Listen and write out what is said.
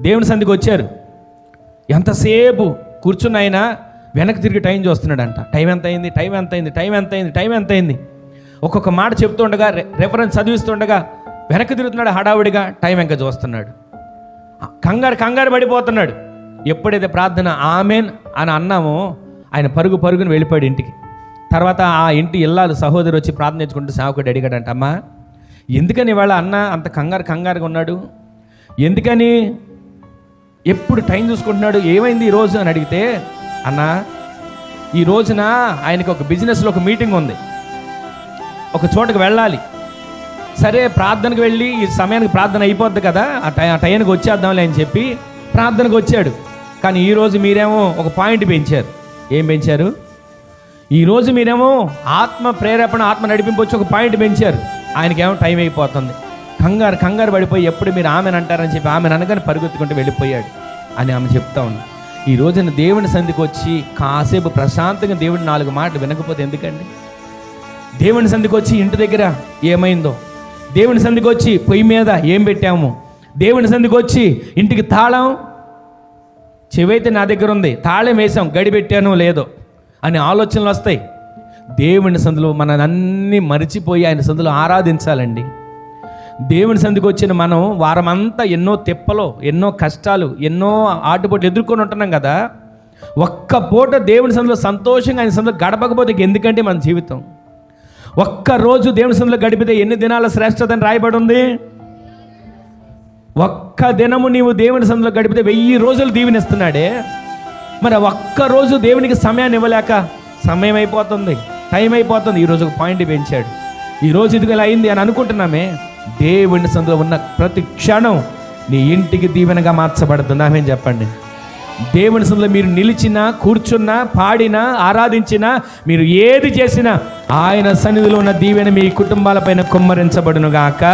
దేవుని సంధికి వచ్చారు. ఎంతసేపు కూర్చున్న ఆయన వెనక్కి తిరిగి టైం చూస్తున్నాడంట. టైం ఎంత అయింది? టైం ఎంత అయింది? టైం ఎంత అయింది? టైం ఎంత అయింది? ఒక్కొక్క మాట చెప్తుండగా రెఫరెన్స్ చదివిస్తుండగా వెనక్కి తిరుగుతున్నాడు హడావుడిగా టైం ఇంకా చూస్తున్నాడు. కంగారు కంగారు పడిపోతున్నాడు. ఎప్పుడైతే ప్రార్థన ఆమెన్ అని అన్నామో ఆయన పరుగు పరుగుని వెళ్ళిపోయాడు ఇంటికి. తర్వాత ఆ ఇంటి ఇల్లాలు సహోదరు వచ్చి ప్రార్థించుకుంటూ నేర్చుకుంటూ అడిగాడంట అమ్మా ఎందుకని ఇవాళ అన్న అంత కంగారు కంగారుగా ఉన్నాడు? ఎందుకని ఎప్పుడు టైం చూసుకుంటున్నాడు? ఏమైంది ఈరోజు అని అడిగితే అన్న ఈ రోజున ఆయనకు ఒక బిజినెస్లో ఒక మీటింగ్ ఉంది. ఒక చోటకు వెళ్ళాలి. సరే ప్రార్థనకు వెళ్ళి ఈ సమయానికి ప్రార్థన అయిపోద్ది కదా ఆ టై ఆ టైంకి వచ్చేద్దాంలే అని చెప్పి ప్రార్థనకు వచ్చాడు. కానీ ఈరోజు మీరేమో ఒక పాయింట్ పెంచారు. ఏం పెంచారు? ఈరోజు మీరేమో ఆత్మ ప్రేరేపణ ఆత్మ నడిపింపు వచ్చి ఒక పాయింట్ పెంచారు. ఆయనకేమో టైం అయిపోతుంది. కంగారు కంగారు పడిపోయి ఎప్పుడు మీరు ఆమెను అంటారని చెప్పి ఆమెను అనగానే పరుగెత్తుకుంటూ వెళ్ళిపోయాడు అని ఆమె చెప్తా ఉన్నా ఈ రోజున దేవుని సంధికి వచ్చి కాసేపు ప్రశాంతంగా దేవుడి నాలుగు మాటలు వినకపోతే ఎందుకండి? దేవుని సంధికి వచ్చి ఇంటి దగ్గర ఏమైందో? దేవుని సంధికి వచ్చి పొయ్యి మీద ఏం పెట్టాము? దేవుని సంధికి వచ్చి ఇంటికి తాళం? చెవైతే నా దగ్గర ఉంది తాళం వేసాం గడి పెట్టాను లేదో అని ఆలోచనలు వస్తాయి. దేవుని సందులో మన అన్నీ మరిచిపోయి ఆయన సందులో ఆరాధించాలండి. దేవుని సందికి వచ్చిన మనం వారమంతా ఎన్నో తిప్పలు ఎన్నో కష్టాలు ఎన్నో ఆటుపోట్లు ఎదుర్కొని ఉంటున్నాం కదా. ఒక్క పూట దేవుని సందులో సంతోషంగా ఆయన సందులో గడపకపోతే ఎందుకంటే మన జీవితం? ఒక్క రోజు దేవుని సందులో గడిపితే ఎన్ని దినాల శ్రేష్టత అని రాయబడి ఉంది? ఒక్క దినము నీవు దేవుని సందులో గడిపితే వెయ్యి రోజులు దీవెనిస్తున్నాడే. మరి ఒక్క రోజు దేవునికి సమయాన్ని ఇవ్వలేక సమయం అయిపోతుంది టైం అయిపోతుంది. ఈరోజు ఒక పాయింట్ పెంచాడు. ఈరోజు రోజు ఇదిగో ఇలా అయింది అని అనుకుంటున్నామే. దేవుని సందులో ఉన్న ప్రతి క్షణం నీ ఇంటికి దీవెనగా మార్చబడుతుంది. ఆమె చెప్పండి. దేవుని సందులో మీరు నిలిచినా కూర్చున్నా పాడినా ఆరాధించినా మీరు ఏది చేసినా ఆయన సన్నిధిలో ఉన్న దీవెన మీ కుటుంబాలపైన కుమ్మరించబడును గాక